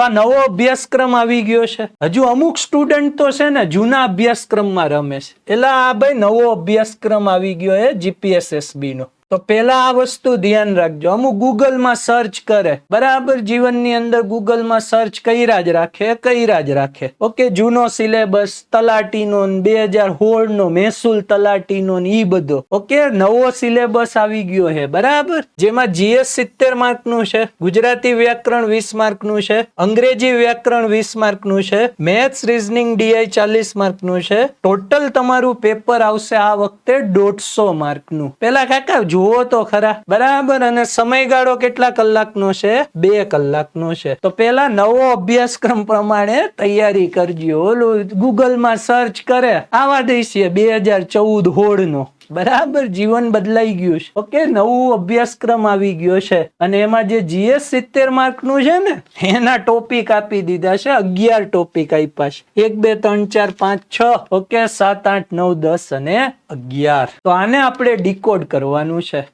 તો આ નવો અભ્યાસક્રમ આવી ગયો છે. હજુ અમુક સ્ટુડન્ટ તો છે ને જૂના અભ્યાસક્રમમાં રમે છે. એટલે આ ભાઈ નવો અભ્યાસક્રમ આવી ગયો એ જીપીએસએસબી નો. તો પેલા આ વસ્તુ ધ્યાન રાખજો. અમુક ગૂગલમાં સર્ચ કરે. બરાબર જીવનની અંદર ગૂગલમાં સર્ચ કર્યા જ રાખે? કર્યા જ રાખે? ઓકે, જૂનો સિલેબસ તલાટીનો બે હજાર સોળ નો મહેસૂલ તલાટીનો ઈ બધો. ઓકે, નવો સિલેબસ આવી ગયો છે. બરાબર? જેમાં જીએસ સિત્તેર માર્કનું છે, ગુજરાતી વ્યાકરણ વીસ માર્કનું છે, અંગ્રેજી વ્યાકરણ વીસ માર્કનું છે, મેથ્સ રીઝનિંગ ડીઆઈ ચાલીસ માર્કનું છે. ટોટલ તમારું પેપર આવશે આ વખતે દોઢસો માર્કનું પેલા કાકા જુઓ તો ખરા. બરાબર, અને સમયગાળો કેટલા કલાકનો છે? બે કલાકનો છે. તો પેલા નવો અભ્યાસક્રમ પ્રમાણે તૈયારી કરજો. ઓલું ગૂગલમાં સર્ચ કરે. આવા દઈશ બે હજાર ચૌદ હોળ નો બરાબર જીવન બદલાઈ ગયું છે. ઓકે, નવું અભ્યાસક્રમ આવી ગયો છે. અને એમાં જે જીએસ સિત્તેર માર્કનું છે ને, એના ટોપિક આપી દીધા છે, અગિયાર ટોપિક આપ્યા છે. એક, બે, ત્રણ, ચાર, પાંચ, છ, ઓકે, સાત, આઠ, નવ, દસ અને અગિયાર. તો આને આપણે ડીકોડ કરવાનું છે.